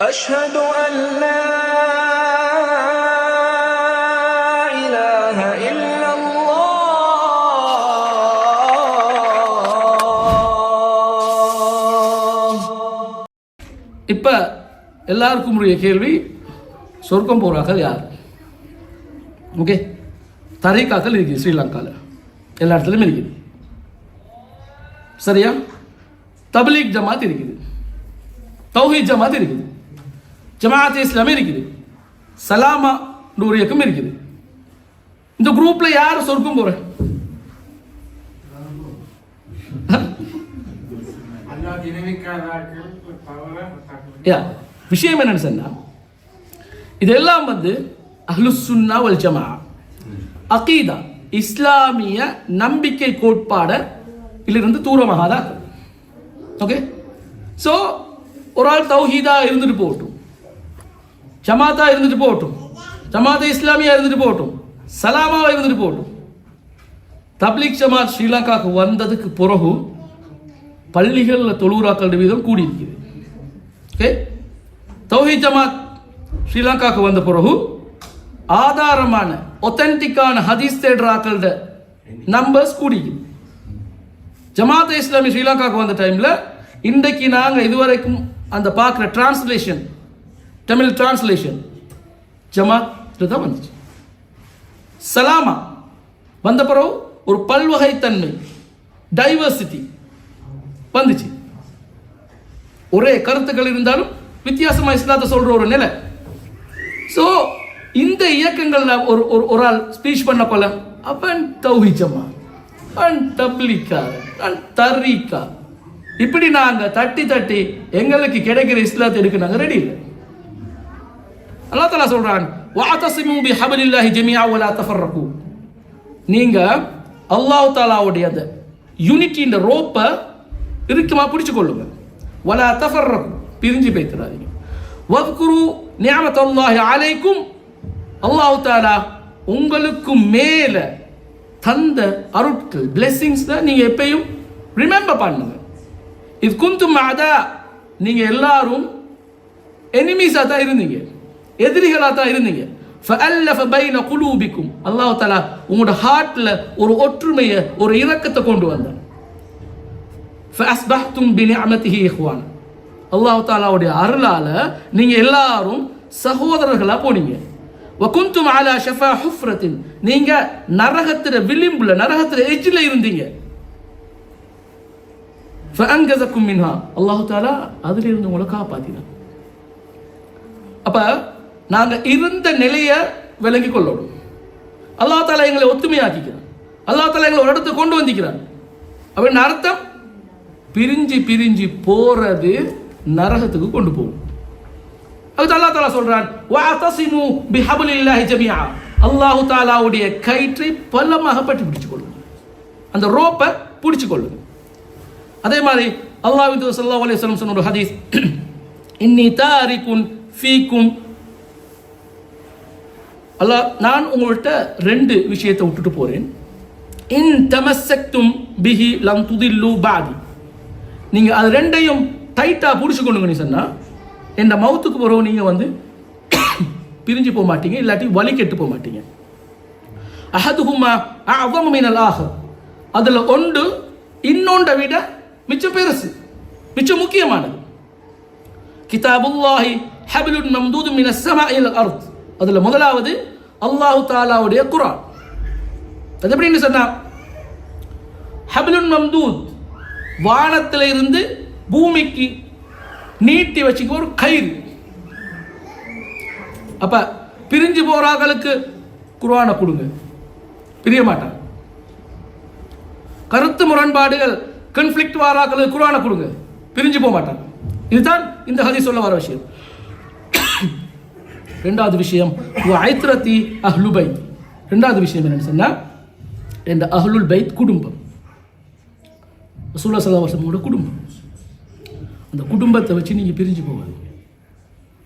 أشهد أن لا إله إلا الله இப்போ எல்லாருக்கும் உரிய கேள்வி சொர்க்கம் போகிறாக்கள் யார் ஓகே தரீக்காக்கள் இருக்குது ஸ்ரீலங்காவில் எல்லா இடத்துலையும் இருக்குது சரியா தப்லீக் ஜமாத் இருக்குது தௌஹீத் ஜமாத் இருக்குது ஜமாத் இஸ்லாமே இருக்குது. சலாமா ஒரு இயக்கம் இருக்குது. இந்த குரூப்ல யார் சொர்க்கம் போற? யா விஷயம் என்னன்னு சொன்னா இதெல்லாம் வந்து அஹ்லுஸ் சுன்னா வல் ஜமா அகீதா இஸ்லாமிய நம்பிக்கை கோட்பாட இருந்து தூரமாக தான் ஓகே ஸோ ஒரு ஆள் தௌஹீதா இருந்துட்டு போகட்டும். ஜமாத்தா இருந்துட்டு போகட்டும். ஜமாத் இஸ்லாமியா இருந்துட்டு போகட்டும். சலாமாவா இருந்துட்டு போகட்டும். தப்லீக் ஜமாத் ஸ்ரீலங்காவுக்கு வந்ததுக்கு பிறகு பள்ளிகளில் தொழுறாக்கள் வீதம் கூடி இருக்குது ஓகே தௌஹி ஜமாத் ஸ்ரீலங்காவுக்கு வந்த பிறகு ஆதாரமான ஒத்தன்டிக்கான ஹதீஸ் தேடுறாக்களோட நம்பர்ஸ் கூடிக்குது ஜமாத் இஸ்லாமி ஸ்ரீலங்காவுக்கு வந்த டைமில் இன்றைக்கு நாங்கள் இதுவரைக்கும் அந்த பார்க்குற டிரான்ஸ்லேஷன் தமிழ் டிரான்ஸ்லேஷன் ஜமாத் தான் வந்துச்சு சலாமா வந்த பிறகு ஒரு பல்வகைத்தன்மை. டைவர்சிட்டி வந்துச்சு. ஒரே கருத்துக்கள் இருந்தாலும் வித்தியாசமாக இஸ்லாத்தை சொல்கிற ஒரு நிலை. ஸோ இந்த இயக்கங்களில் ஒரு ஒரு ஒரு ஆள் ஸ்பீச் பண்ண போல அவன் தௌஹிச்சம்மா அவன் தப்ளிக்கா அவன் தர்ரீக்கா இப்படி நாங்கள் தட்டி தட்டி எங்களுக்கு கிடைக்கிற இஸ்லாத்தை எடுக்க நாங்கள் ரெடி இல்லை. அல்லாஹ் தஆலா சொல்றான் பி ஹபனுல்லாஹ் ஜமீஆ வலா தஃபர்ரகு. நீங்க அல்லாஹ் தாலாவுடைய அந்த யூனிட்டின்ற ரோப்பை இறுக்கமாக பிடிச்சு கொள்ளுங்க. வலா தஃபர்ரகு. பிரிஞ்சு பேத்துறாதீங்க வத்குரு நிஅமத்தல்லாஹி அலைக்கும். அல்லாஹ் தாலா உங்களுக்கு மேல தந்த அருட்கள் ப்ளெஸ்ஸிங்ஸை நீங்கள் எப்பயும் ரிமெம்பர் பண்ணுங்க. இது குந்தும் அதா நீங்கள் எல்லாரும் எனிமீஸாக தான் இருந்தீங்க. எதிரிகளாக தான் இருந்தீங்க குலூபிக்கும். அல்லாஹ் தலா உங்களோட ஹார்ட்ல ஒரு ஒற்றுமையை ஒரு இறக்கத்தை கொண்டு வந்தார். அல்லாஹ் தாலாவுடைய அருளால நீங்க எல்லாரும் சகோதரர்களா போனீங்க. வகுந்தும் ஆலா ஷஃபா ஹுஃப்ரத்தின். நீங்க நரகத்துல விளிம்புல நரகத்துல எஜ்ஜில் இருந்தீங்க. ஃபஅங்கசக்கும் மின்ஹா. அல்லாஹ் தாலா அதிலிருந்து உங்களை காப்பாத்தினான் அப்ப நாங்கள் இருந்த நிலையை விளங்கி கொள்ளணும் அல்லாஹ் தாலா எங்களை ஒத்துமையாக்கிக்கிறான். அல்லாஹ் தாலா எங்களை ஒரு இடத்துக்கு கொண்டு வந்திக்கிறான். அப்படின்னு அர்த்தம்? பிரிஞ்சு பிரிஞ்சு போறது நரகத்துக்கு கொண்டு போகும். அது அல்லாஹ் தாலா சொல்றான் வஅதஸிமு பிஹப்லில்லாஹி ஜமீஆ. அல்லாஹு தாலாவுடைய கயிற்றை பலமாக பற்றி பிடிச்சு கொள்ளுங்க அந்த ரோப்பை பிடிச்சு கொள்ளுங்க அதே மாதிரி அல்லாஹ் ஸல்லல்லாஹு அலைஹி சொன்ன ஒரு ஹதீஸ் இன்னி தாரிக்கும் ஃபீக்கும் அல்ல நான் உங்கள்கிட்ட ரெண்டு விஷயத்தை விட்டுட்டு போகிறேன் இன் தமசக்தும் பிஹி லம் துதில்லு பாதி. நீங்கள் அது ரெண்டையும் டைட்டாக பிடிச்சி கொண்டு நீ சொன்னால் இந்த மவுத்துக்கு போகிறவங்க நீங்கள் வந்து பிரிஞ்சு போக மாட்டீங்க இல்லாட்டி வலி கெட்டு போக மாட்டீங்க. அஹதுஹுமா அவமீனல் ஆக அதில் ஒன்று இன்னொன்றை விட மிச்சம் பெருசு மிச்சம் முக்கியமானது. கிதாபுல்லாஹி ஹபிலுன் மம்தூது மின சமா இல் அர்த். அதுல முதலாவது அல்லாஹு தாலாவுடைய குரான். அது எப்படின்னு சொன்னா ஹபிலுன் மம்தூத் வானத்துல இருந்து பூமிக்கு நீட்டி வச்சுக்க ஒரு கயிறு. அப்ப பிரிஞ்சு போறாங்களுக்கு குர்ஆனை கொடுங்க. பிரிய மாட்டாங்க. கருத்து முரண்பாடுகள் கன்ஃப்ளிக்ட் வாராக்களுக்கு குர்ஆனை கொடுங்க. பிரிஞ்சு போக மாட்டாங்க. இதுதான் இந்த ஹதி சொல்ல வர விஷயம். ரெண்டாவது விஷயம் ஐத்ரத்தி அஹ்லு பைத். ரெண்டாவது விஷயம் என்னன்னு சொன்னால் இந்த அஹ்லுல் பைத் குடும்பம். ரசூலுல்லாஹி ஸல்லல்லாஹு அலைஹி குடும்பம். அந்த குடும்பத்தை வச்சு நீங்கள் பிரிஞ்சு போகாதீங்க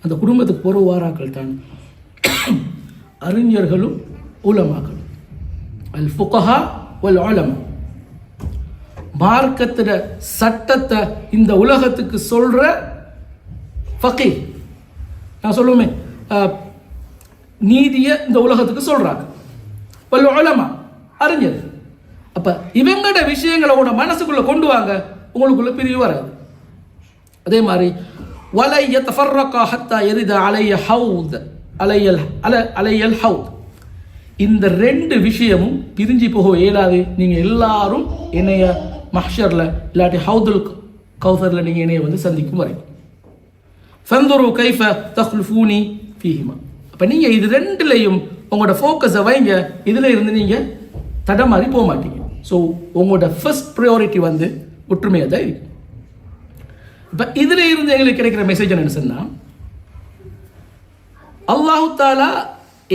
அந்த குடும்பத்துக்கு போற வாராக்கள் தான் அறிஞர்களும் உலமாக்களும். அல் ஃபுகஹா வல் ஆலம் மார்க்கத்துல சட்டத்தை இந்த உலகத்துக்கு சொல்கிற ஃபக்கீர் நான் சொல்லுவோமே நீதியை இந்த உலகத்துக்கு சொல்கிறாங்க வல் உலமா அறிஞர். அப்போ இவங்கட விஷயங்களை உங்களோட மனசுக்குள்ளே கொண்டு வாங்க உங்களுக்குள்ளே பிரிவு வராது. அதே மாதிரி வலை யத்தஃபர்ரகா ஹத்தா எரித அலைய ஹவுத். அலையல் அல அலையல் ஹவுத். இந்த ரெண்டு விஷயமும் பிரிஞ்சு போக இயலாது. நீங்கள் எல்லாரும் என்னைய மஹ்ஷரில் இல்லாட்டி ஹவுதுல் கௌசரில் நீங்கள் என்னைய வந்து சந்திக்கும் வரைக்கும் ஃபந்துரு கைஃப தஹ்லுஃபூனி ஃபீஹிமா அப்போ நீங்கள் இது ரெண்டுலையும் உங்களோட ஃபோக்கஸை வைங்க. இதில் இருந்து நீங்கள் தடமாறி போக மாட்டீங்க. ஸோ உங்களோட ஃபர்ஸ்ட் ப்ரையாரிட்டி வந்து ஒற்றுமையாக தான் இருக்கும் இப்போ இதில் இருந்து எங்களுக்கு கிடைக்கிற மெசேஜ் என்னன்னு சொன்னால் அல்லாஹு தாலா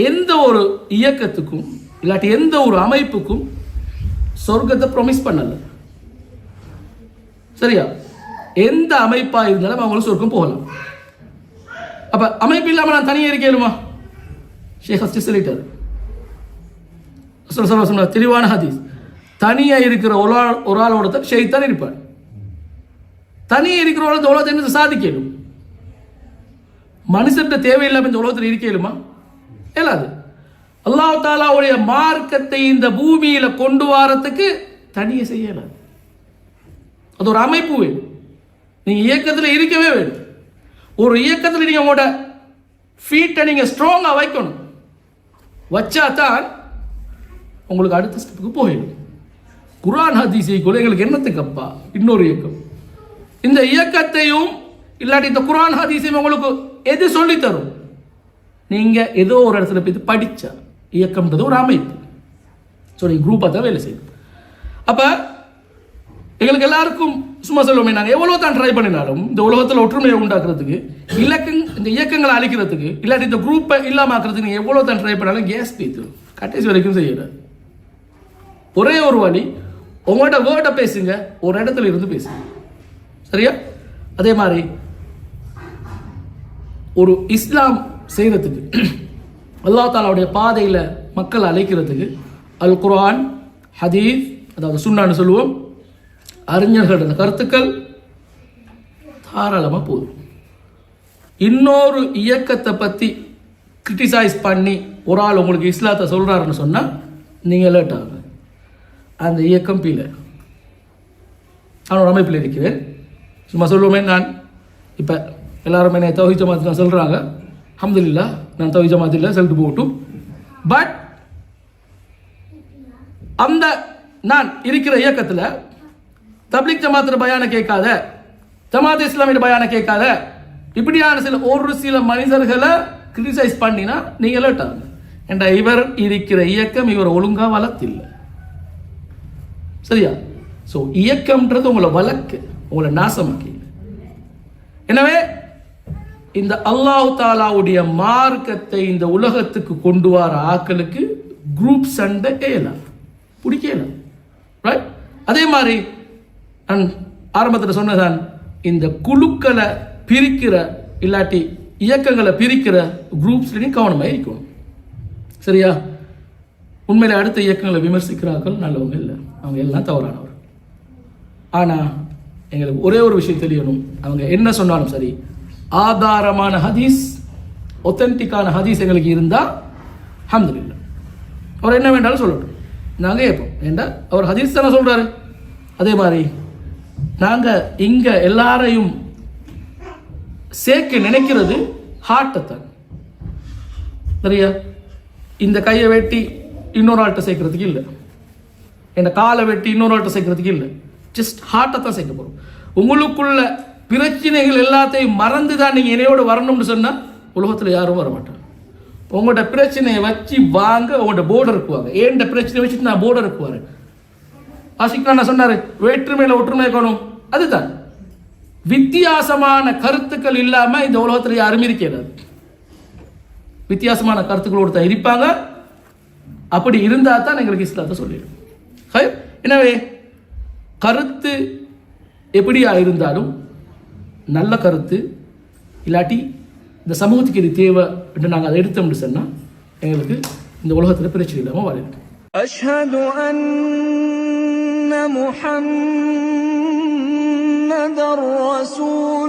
எந்த ஒரு இயக்கத்துக்கும் இல்லாட்டி எந்த ஒரு அமைப்புக்கும் சொர்க்கத்தை ப்ரொமிஸ் பண்ணல. சரியா? எந்த அமைப்பா இருந்தாலும் அவங்களும் சொர்க்கம் போகலாம். அப்ப அமைப்பு இல்லாம நான் தனியே இருக்கேனுமா ஷேக் ஹஸ்டி சொல்லிட்டாரு. சொல்ல சொல்ல தெளிவான ஹதீஸ். தனியாக இருக்கிற ஒரு ஆள் ஒரு ஆளோட தான் ஷெய்தான் இருப்பார். தனியே இருக்கிற உலகத்தை உலகத்தை சாதிக்கணும் சாதிக்கலும் தேவையில்லாமல் இந்த உலகத்தில் இருக்கலுமா இயலாது. அல்லாஹ் தாலாவுடைய மார்க்கத்தை இந்த பூமியில கொண்டு வரத்துக்கு தனியை செய்யலாம் அது ஒரு அமைப்பு வேணும். நீங்கள் இயக்கத்தில் இருக்கவே வேணும். ஒரு இயக்கத்தில் நீங்கள் உங்களோட ஃபீட்டை நீங்கள் ஸ்ட்ராங்காக வைக்கணும். வச்சா தான் உங்களுக்கு அடுத்த ஸ்டெப்புக்கு போயிடும். குரான் ஹதீஸை கூட எங்களுக்கு என்னத்துக்கப்பா இன்னொரு இயக்கம். இந்த இயக்கத்தையும் இல்லாட்டி இந்த குரான் ஹதீஸையும் உங்களுக்கு எது சொல்லித்தரும்? தரும் ஏதோ ஒரு இடத்துல போய் படித்தா இயக்கம்ன்றது ஒரு அமைப்பு. ஸோ நீங்கள் குரூப்பாக தான் வேலை செய்யும் அப்போ எங்களுக்கு எல்லாருக்கும் சும்மா சொல்லுவோமே நாங்கள் எவ்வளோ தான் ட்ரை பண்ணினாலும் இந்த உலகத்தில் ஒற்றுமையை உண்டாக்குறதுக்கு இலக்கங் இந்த இயக்கங்களை அழிக்கிறதுக்கு இல்லாட்டி இந்த குரூப்பை இல்லாமல் ஆக்கிறதுக்கு நீங்கள் எவ்வளோ தான் ட்ரை பண்ணாலும் கேஸ் பீத்து கடைசி வரைக்கும் செய்யறாரு ஒரே ஒரு வழி உங்கள்கிட்ட வேர்டை பேசுங்க ஒரு இடத்துல இருந்து பேசுங்க. சரியா? அதே மாதிரி ஒரு இஸ்லாம் செய்கிறதுக்கு அல்லாஹ் தாலாவுடைய பாதையில் மக்கள் அழைக்கிறதுக்கு அல் குர்ஆன் ஹதீஸ் அதாவது சுண்ணான்னு சொல்லுவோம் அறிஞர்களிடம் கருத்துக்கள் தாராளமாக போதும். இன்னொரு இயக்கத்தை பற்றி கிரிட்டிசைஸ் பண்ணி ஒரு ஆள் உங்களுக்கு இஸ்லாத்தை சொல்கிறாருன்னு சொன்னால் நீங்கள் லேட் ஆகுங்க. அந்த இயக்கம் பீல நான் ஒரு அமைப்பில் இருக்கிறேன். சும்மா சொல்லுவோமே நான். இப்போ எல்லாரும் என்னை தௌஹி ஜமாத் தான் சொல்கிறாங்க அஹமதுல்லா நான் தௌஹி ஜமாத் இல்லை சொல்லிட்டு போகட்டும் பட் அந்த நான் இருக்கிற இயக்கத்தில் தப்லிக் ஜமாத்துல பயான கேட்காத. ஜமாத் இஸ்லாமியோட பயான கேட்காத. இப்படியான சில ஒரு சில மனிதர்களை கிரிட்டிசைஸ் பண்ணினா நீங்க லேட் ஆகுங்க. என்ற இவர் இருக்கிற இயக்கம் இவர் ஒழுங்கா வளர்த்தில்லை. சரியா? ஸோ இயக்கம்ன்றது உங்களை வழக்கு உங்களை நாசமாக்கி. எனவே இந்த அல்லாஹ் தாலாவுடைய மார்க்கத்தை இந்த உலகத்துக்கு கொண்டு வர ஆக்களுக்கு குரூப் சண்டை ஏலாம். பிடிக்கலாம் ரைட் அதே மாதிரி நான் ஆரம்பத்தில் சொன்னதான் இந்த குழுக்களை பிரிக்கிற இல்லாட்டி இயக்கங்களை பிரிக்கிற குரூப்ஸ்லையும் கவனமாக இருக்கணும். சரியா? உண்மையில் அடுத்த இயக்கங்களை விமர்சிக்கிறார்கள் நல்லவங்க இல்லை. அவங்க எல்லாம் தவறானவர். ஆனால் எங்களுக்கு ஒரே ஒரு விஷயம் தெரியணும். அவங்க என்ன சொன்னாலும் சரி ஆதாரமான ஹதீஸ் ஒத்தன்டிக்கான ஹதீஸ் எங்களுக்கு இருந்தால் அல்ஹம்துலில்லாஹ் அவர் என்ன வேண்டாலும் சொல்லட்டும். நாங்கள் கேட்போம். ஏண்டா? அவர் ஹதீஸ் தானே சொல்கிறாரு அதே மாதிரி நாங்கள் இங்கே எல்லாரையும் சேர்க்க நினைக்கிறது ஹார்ட்டை தான். சரியா? இந்த கையை வெட்டி இன்னொரு ஆள்கிட்ட சேர்க்கறதுக்கு இல்லை. இந்த காலை வெட்டி இன்னொரு ஆள்கிட்ட சேர்க்கறதுக்கு இல்லை. ஜஸ்ட் ஹார்ட்டை தான் சேர்க்க போகிறோம் உங்களுக்குள்ள பிரச்சனைகள் எல்லாத்தையும் மறந்து தான் நீங்கள் என்னையோடு வரணும்னு சொன்னால் உலகத்தில் யாரும் வர மாட்டாங்க உங்களோட பிரச்சனையை வச்சு வாங்க உங்களோட போர்டருக்கு வாங்க. ஏன் பிரச்சனையை வச்சுட்டு நான் போர்டருக்கு வரேன்? ஆசிக்னா சொன்னார் வேற்றுமையில் ஒற்றுமை காணும். அதுதான். வித்தியாசமான கருத்துக்கள் இல்லாமல் இந்த உலகத்தில் யாருமே இருக்கிறது வித்தியாசமான கருத்துக்களோடு தான் இருப்பாங்க. அப்படி இருந்தால் தான் எங்களுக்கு இஸ்லாத்தை சொல்லிடும். எனவே கருத்து எப்படியா இருந்தாலும் நல்ல கருத்து இல்லாட்டி இந்த சமூகத்துக்கு இது தேவை என்று நாங்கள் அதை எடுத்தோம்னு சொன்னால் எங்களுக்கு இந்த உலகத்தில் பிரச்சனை இல்லாமல் வாழ்க்கை அஷ்ஹது அன்ன هدى الرسول.